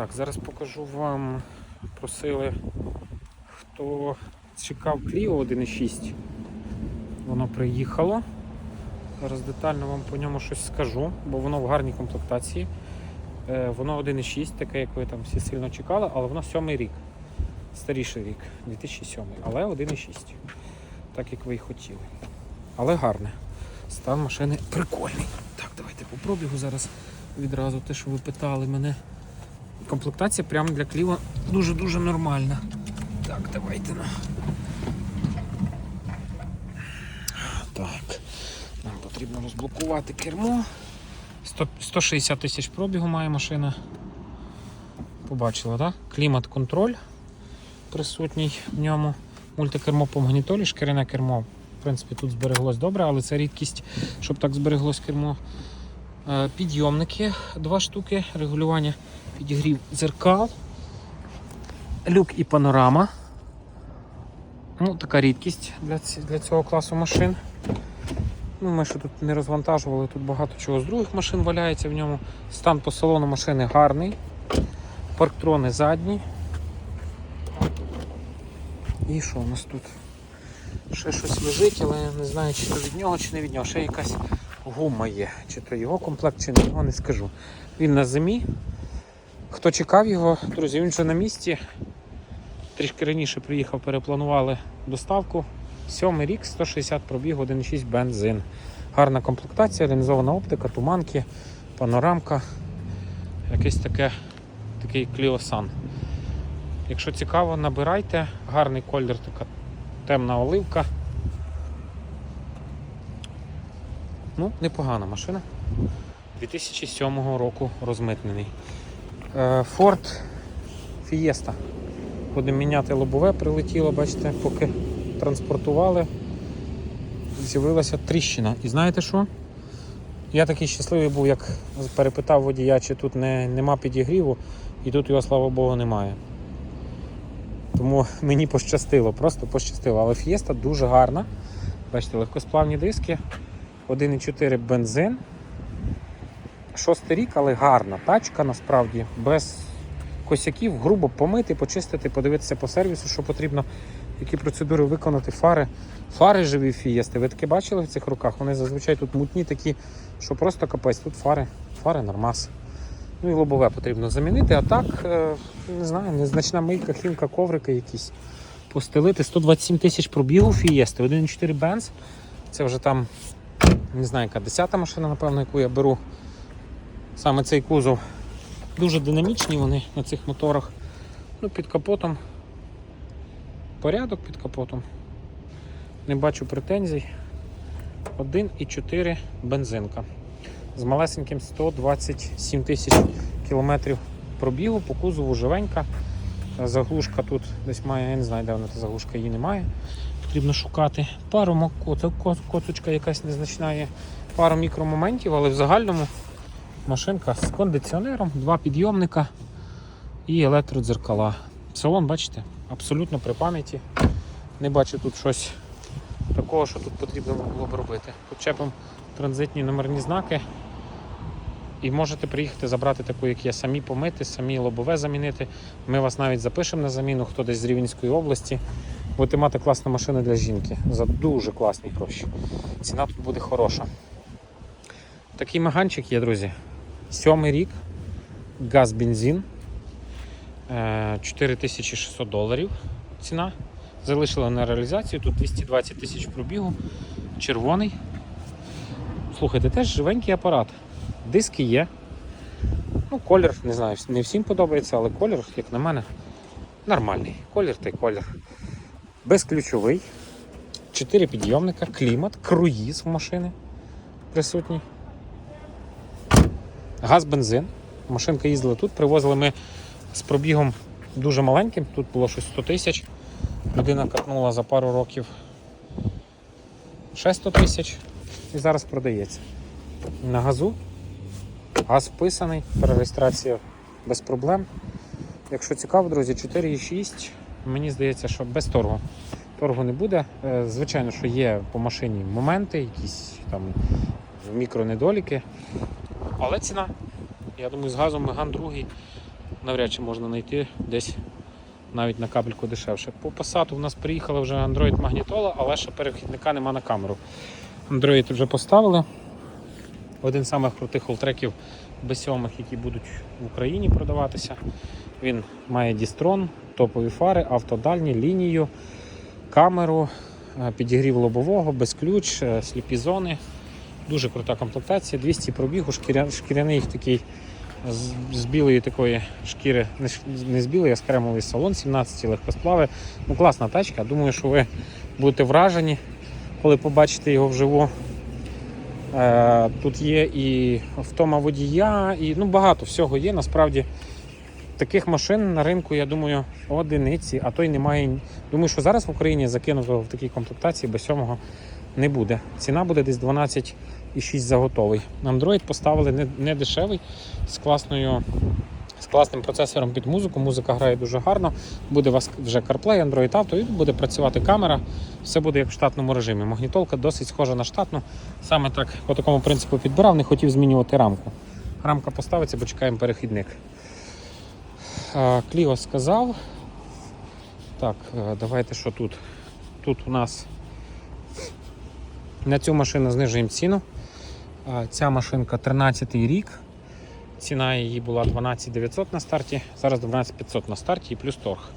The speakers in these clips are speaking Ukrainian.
Так, зараз покажу вам. Просили, хто чекав Clio 1.6. Воно приїхало. Зараз детально вам по ньому щось скажу, бо воно в гарній комплектації. Е, Воно 1.6, таке, як ви там всі сильно чекали, але воно сьомий рік. Старіший рік, 2007, але 1.6. Так як ви і хотіли. Але гарне. Стан машини прикольний. Так, давайте по пробігу зараз відразу те, що ви питали мене. Комплектація прямо для кліва дуже-дуже нормальна. Так, давайте на. Так. Нам потрібно розблокувати кермо. 100 160 тисяч пробігу має машина. Побачила, так? Клімат-контроль присутній в ньому. Мультикермо по магнітолі, шкіряне кермо. В принципі, тут збереглось добре, але це рідкість, щоб так збереглось кермо. Е, Підйомники два штуки, регулювання підігрів дзеркал, люк і панорама. Ну, така рідкість для, для цього класу машин. Ну, ми ще тут не розвантажували, тут багато чого з других машин валяється в ньому. Стан по салону машини гарний. Парктрони задні. І що у нас тут? Ще щось лежить, але не знаю, чи то від нього, чи не від нього. Ще якась гума є. Чи то його комплект, чи не його, не скажу. Він на зимі. Хто чекав його, друзі, він вже на місці. Трішки раніше приїхав, перепланували доставку. Сьомий рік, 160 пробіг, 1,6 бензин. Гарна комплектація, реалізована оптика, туманки, панорамка. Якийсь таке, такий кліосан. Якщо цікаво, набирайте. Гарний колір, така темна оливка. Ну, непогана машина. 2007 року розмитнений. Е, Ford Fiesta. Будемо міняти лобове, прилетіло, бачите, поки транспортували. З'явилася тріщина. І знаєте що? Я такий щасливий був, як перепитав водія, чи тут не, нема підігріву, і тут його, слава Богу, немає. Тому мені пощастило, просто пощастило. Але фієста дуже гарна. Бачите, легкосплавні диски, 1,4 бензин. Шостий рік, але гарна тачка насправді, без косяків, грубо помити, почистити, подивитися по сервісу, що потрібно, які процедури виконати, фари. Фари живі фієсти. Ви таке бачили в цих руках? Вони зазвичай тут мутні такі, що просто капець. Тут фари, фари нормас. Ну і лобове потрібно замінити, а так, е, не знаю, незначна мийка, хімка, коврики якісь. Постелити 127 тисяч пробігу фієсти, 1,4 бенз. Це вже там, не знаю, яка 10 машина, напевно, яку я беру. Саме цей кузов. Дуже динамічні вони на цих моторах. Ну, під капотом. Порядок під капотом. Не бачу претензій. 1,4 бензинка. З малесеньким 127 тисяч кілометрів пробігу, по кузову живенька. Заглушка тут десь має, я не знаю, де вона та заглушка її немає. Потрібно шукати. Пару коцочка якась незначна є. Пару мікромоментів, але в загальному машинка з кондиціонером, два підйомника і електродзеркала. Салон, бачите, абсолютно при пам'яті. Не бачу тут щось такого, що тут потрібно було б робити. Почепимо транзитні номерні знаки. І можете приїхати забрати таку, як є, самі помити, самі лобове замінити. Ми вас навіть запишемо на заміну, хто десь з Рівненської області. Будете мати класну машину для жінки за дуже класні гроші. Ціна тут буде хороша. Такий маганчик є, друзі. Сьомий рік, газ бензин. Е, 4600 доларів ціна. Залишили на реалізацію. Тут 220 тисяч пробігу. Червоний. Слухайте, теж живенький апарат. Диски є. Ну, колір, не знаю, не всім подобається, але колір, як на мене, нормальний. Колір та колір. Безключовий. Чотири підйомника, клімат, круїз в машини присутній. Газ, бензин. Машинка їздила тут, привозили ми з пробігом дуже маленьким, тут було щось 100 тисяч. Людина катнула за пару років ще 100 тисяч і зараз продається. На газу. Газ вписаний, перереєстрація без проблем. Якщо цікаво, друзі, 4,6. Мені здається, що без торгу. Торгу не буде. Е, Звичайно, що є по машині моменти, якісь там мікронедоліки. Але ціна. Я думаю, з газом Меган другий навряд чи можна знайти десь навіть на кабельку дешевше. По Passat у нас приїхала вже Android магнітола, але ще перехідника нема на камеру. Android вже поставили. Один з самих крутих холтреків B7, які будуть в Україні продаватися. Він має дістрон, топові фари, автодальні, лінію, камеру, е, підігрів лобового, без ключ, е, сліпі зони. Дуже крута комплектація, 200 пробігу, шкіря, шкіряний такий з, білої такої шкіри, не, не з білої, а з кремовий салон, 17 легкосплави. Ну, класна тачка. Думаю, що ви будете вражені, коли побачите його вживу. Е, тут є і втома водія, і ну, багато всього є. Насправді таких машин на ринку, я думаю, одиниці, а то й немає. Думаю, що зараз в Україні закинуто в такій комплектації без сьомого не буде. Ціна буде десь 12,6 за готовий. Android поставили не, дешевий, з класною. З класним процесором під музику, музика грає дуже гарно. Буде у вас вже CarPlay, Android Auto, і буде працювати камера. Все буде як в штатному режимі. Магнітолка досить схожа на штатну. Саме так по такому принципу підбирав, не хотів змінювати рамку. Рамка поставиться, бо чекаємо перехідник. Кліо сказав. Так, е, давайте що тут. Тут у нас на цю машину знижуємо ціну. Ця машинка 13 рік. Ціна її була 12 900 на старті, зараз 12 500 на старті і плюс торг.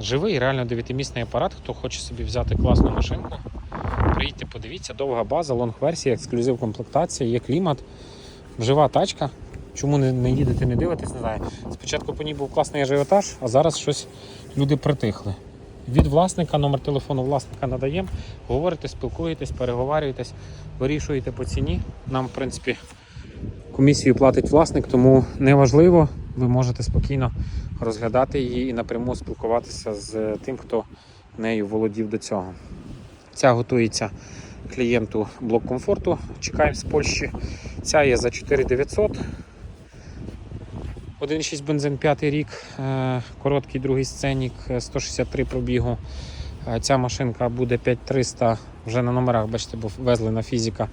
Живий, реально 9-місний апарат. Хто хоче собі взяти класну машинку, приїдьте, подивіться, довга база, лонг-версія, ексклюзив комплектація, є клімат, жива тачка. Чому не, не їдете, не дивитесь, не знаю. Спочатку по ній був класний ажіотаж, а зараз щось люди притихли. Від власника, номер телефону власника надаємо, говорите, спілкуєтесь, переговарюєтесь, вирішуєте по ціні. Нам, в принципі, комісію платить власник, тому неважливо, ви можете спокійно розглядати її і напряму спілкуватися з тим, хто нею володів до цього. Ця готується клієнту блок комфорту. Чекаємо з Польщі. Ця є за 4900. 1,6 бензин 5 рік, е, короткий другий сценік, е, 163 пробігу. Е, Ця машинка буде 5300 вже на номерах, бачите, бо везли на фізика.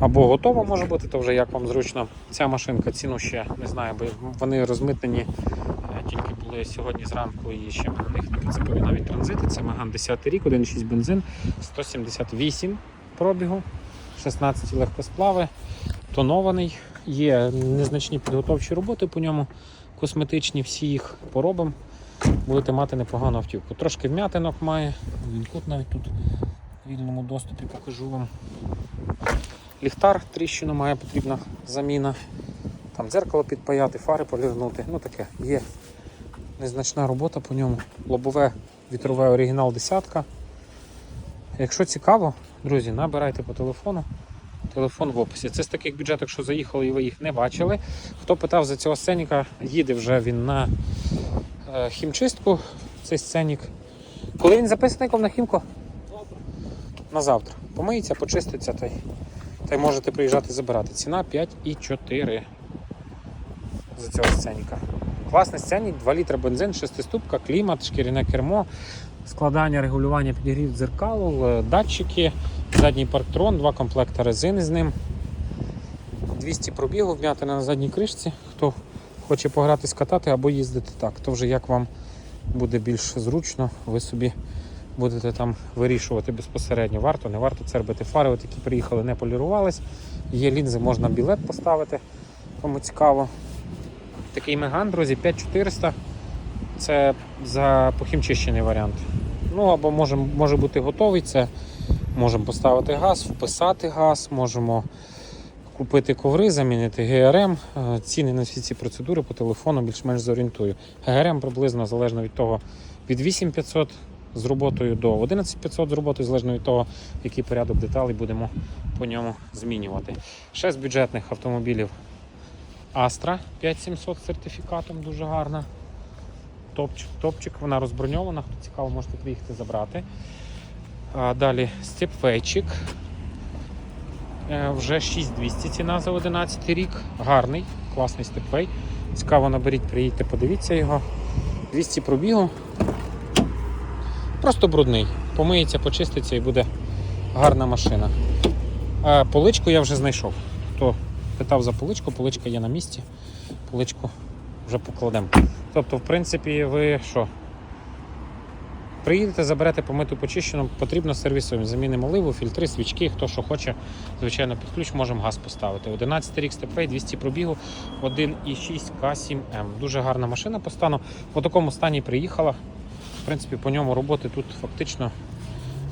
Або готова може бути, то вже як вам зручно. Ця машинка ціну ще не знаю, бо вони розмитнені е, тільки були сьогодні зранку і ще на них прицепові навіть транзити. Це Меган 10 рік, 1,6 бензин, 178 пробігу, 16 легкосплави, тонований. Є незначні підготовчі роботи по ньому, косметичні, всі їх поробимо. Будете мати непогану автівку. Трошки вм'ятинок має. Він тут навіть тут в вільному доступі покажу вам. Ліхтар тріщину має потрібна заміна. Там дзеркало підпаяти, фари полірнути. Ну таке, є незначна робота по ньому. Лобове вітрове оригінал десятка. Якщо цікаво, друзі, набирайте по телефону. Телефон в описі. Це з таких бюджеток, що заїхали і ви їх не бачили. Хто питав за цього сценіка, їде вже він на е, хімчистку. Цей сценік. Коли він записаний на хімку? На завтра. Помиється, почиститься та й, та й можете приїжджати забирати. Ціна 5,4 за цього сценіка. Класний сценік, 2 літра бензин, 6 ступка, клімат, шкіряне кермо, складання, регулювання підігрів дзеркалу, е, датчики, задній парктрон, два комплекти резини з ним. 200 пробігу, вм'ятина на задній кришці. Хто хоче пограти скатати або їздити так, то вже як вам буде більш зручно, ви собі будете там вирішувати безпосередньо, варто, не варто це робити. Фари, от які приїхали, не полірувались. Є лінзи, можна білет поставити, кому цікаво. Такий меган, друзі, 5400. Це за похімчищений варіант. Ну або може, може бути готовий. Це можемо поставити газ, вписати газ, можемо купити коври, замінити ГРМ. Е, Ціни на всі ці процедури по телефону більш-менш зорієнтую. ГРМ приблизно залежно від того від 8500 з роботою до 11500 з роботою, залежно від того, який порядок деталей будемо по ньому змінювати. Ще з бюджетних автомобілів Astra 5700 з сертифікатом, дуже гарна. Топчик, топчик, вона розброньована, хто цікаво, можете приїхати забрати. А, далі степфейчик. Е, Вже 6200 ціна за 11 рік. Гарний, класний степфей. Цікаво наберіть, приїдьте, подивіться його. 200 пробігу. Просто брудний. Помиється, почиститься і буде гарна машина. А поличку я вже знайшов. Хто питав за поличку, поличка є на місці. Поличку вже покладемо. Тобто, в принципі, ви що? Приїдете, заберете помиту почищену, потрібно сервісом. Замінимо оливу, фільтри, свічки, хто що хоче, звичайно, під ключ можемо газ поставити. 11 рік степей, 200 пробігу, 1,6 К7М. Дуже гарна машина по стану. В такому стані приїхала. В принципі, по ньому роботи тут фактично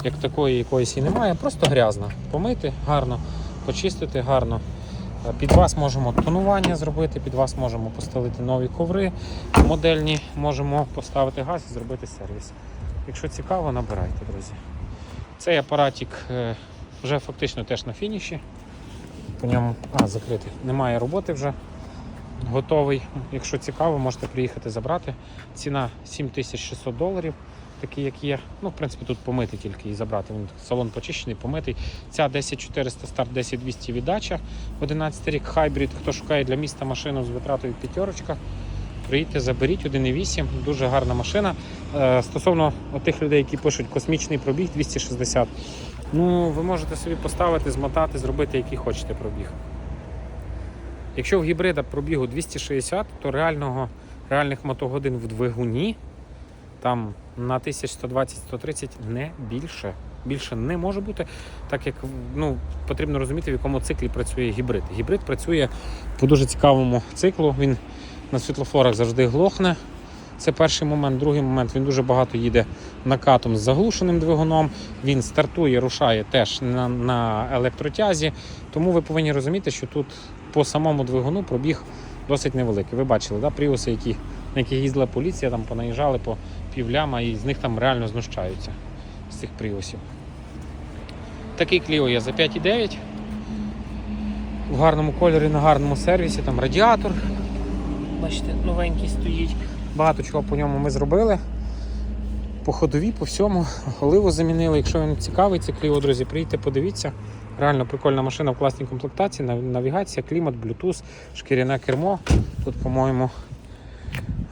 як такої якоїсь і немає, просто грязно. Помити гарно, почистити гарно. Е, Під вас можемо тонування зробити, під вас можемо постелити нові коври модельні, можемо поставити газ і зробити сервіс. Якщо цікаво, набирайте, друзі. Цей апаратик е, вже фактично теж на фініші. По ньому а, закритий. Немає роботи вже. Готовий. Якщо цікаво, можете приїхати забрати. Ціна 7600 доларів, такий як є. Ну, в принципі, тут помити тільки і забрати. Він салон почищений, помитий. Ця 10400 старт 10200 віддача. 11 рік хайбрид. Хто шукає для міста машину з витратою п'ятерочка, приїдьте, заберіть 1.8, дуже гарна машина. Е, Стосовно тих людей, які пишуть космічний пробіг 260, ну ви можете собі поставити, змотати, зробити який хочете пробіг. Якщо в гібрида пробігу 260, то реального, реальних мотогодин в двигуні там на 1120-130 не більше. Більше не може бути, так як ну, потрібно розуміти, в якому циклі працює гібрид. Гібрид працює по дуже цікавому циклу. Він на світлофорах завжди глохне. Це перший момент. Другий момент він дуже багато їде накатом з заглушеним двигуном. Він стартує, рушає теж на, на електротязі. Тому ви повинні розуміти, що тут по самому двигуну пробіг досить невеликий. Ви бачили, да, пріуси, які, на яких їздила поліція, там понаїжджали по півляма і з них там реально знущаються з цих пріусів. Такий Кліо є за 5,9. В гарному кольорі, на гарному сервісі, там радіатор. Бачите, новенький стоїть. Багато чого по ньому ми зробили. По ходові, по всьому. Оливу замінили. Якщо він цікавий, це Кліо, друзі, приїдьте, подивіться. Реально прикольна машина в класній комплектації, навігація, клімат, блютуз, шкіряне кермо. Тут, по-моєму,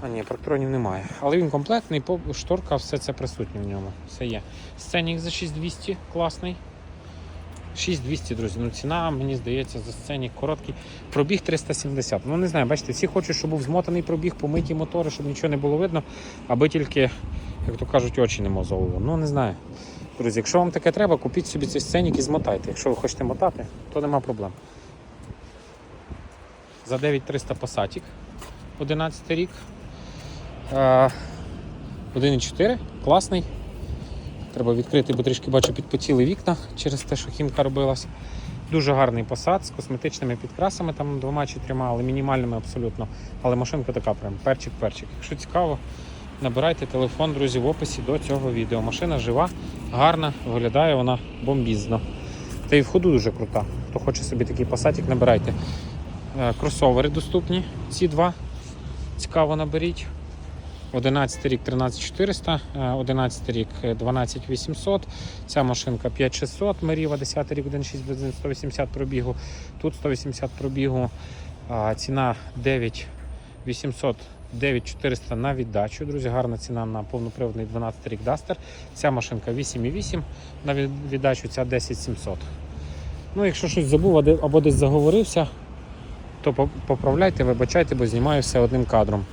а ні, парктронів немає. Але він комплектний, шторка, все це присутнє в ньому. Все є. Сценік за 6200 класний. 6200, друзі. Ну ціна, мені здається, за сценік короткий. Пробіг 370. Ну не знаю, бачите, всі хочуть, щоб був змотаний пробіг, помиті мотори, щоб нічого не було видно, аби тільки, як то кажуть, очі не мозолило. Ну не знаю. Друзі, якщо вам таке треба, купіть собі цей сценік і змотайте. Якщо ви хочете мотати, то нема проблем. За 9300 Passatік 11 рік. Е, 1,4, класний. Треба відкрити, бо трішки бачу підпотіли вікна через те, що хімка робилась. Дуже гарний посад з косметичними підкрасами, там двома чи трьома, але мінімальними абсолютно. Але машинка така прям перчик-перчик. Якщо цікаво, набирайте телефон, друзі, в описі до цього відео. Машина жива, гарна, виглядає вона бомбізно. Та і в ходу дуже крута. Хто хоче собі такий посадик, набирайте. Е, Кросовери доступні, ці два. Цікаво наберіть. 11 рік 13400, е, 11 рік е, 12800, ця машинка 5600, Меріва, 10 рік 1.6 бензин, 180 пробігу, тут 180 пробігу, ціна 9800, 9400 на віддачу. Друзі, гарна ціна на повноприводний 12 рік Duster. Ця машинка 8,8 на віддачу, ця 10700. Ну, якщо щось забув або десь заговорився, то поправляйте, вибачайте, бо знімаю все одним кадром.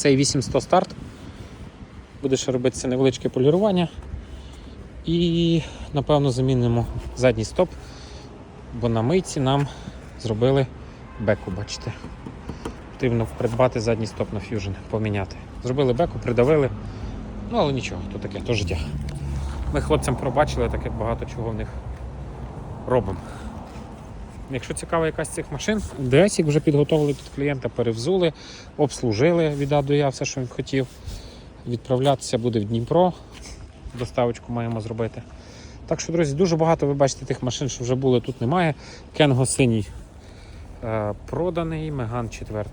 Цей 800 старт. Буде ще робитися невеличке полірування. І, напевно, замінимо задній стоп, бо на мийці нам зробили беку, бачите. Потрібно придбати задній стоп на Fusion, поміняти. Зробили беку, придавили. Ну, але нічого, то таке, то життя. Ми хлопцям пробачили, так як багато чого в них робимо. Якщо цікава якась з цих машин, ДСік вже підготовили під клієнта, перевзули, обслужили від Я все, що він хотів. Відправлятися буде в Дніпро. Доставочку маємо зробити. Так що, друзі, дуже багато ви бачите тих машин, що вже були, тут немає. Кенго синій е, проданий, Меган 4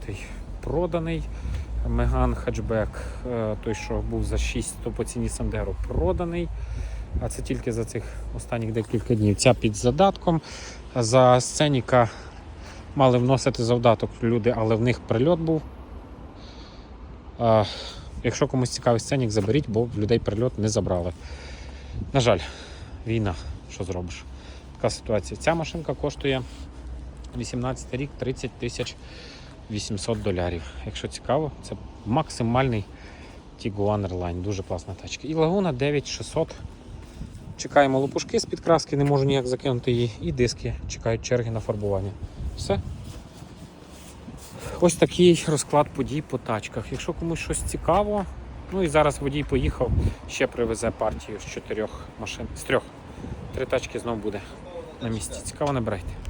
проданий. Меган хетчбек, е, той, що був за 6, то по ціні Сандеро проданий. А це тільки за цих останніх декілька днів. Ця під задатком. За сценіка мали вносити завдаток люди, але в них прильот був. А, якщо комусь цікавий сценік, заберіть, бо в людей прильот не забрали. На жаль, війна, що зробиш? Така ситуація. Ця машинка коштує 18 рік 30 тисяч 800 долярів. Якщо цікаво, це максимальний Tiguan Airline. Дуже класна тачка. І лагуна 9600. Чекаємо лопушки з-під краски, не можу ніяк закинути її. І диски чекають черги на фарбування. Все. Ось такий розклад подій по тачках. Якщо комусь щось цікаво, ну і зараз водій поїхав, ще привезе партію з чотирьох машин. З трьох. Три тачки знову буде на місці. Цікаво, набирайте.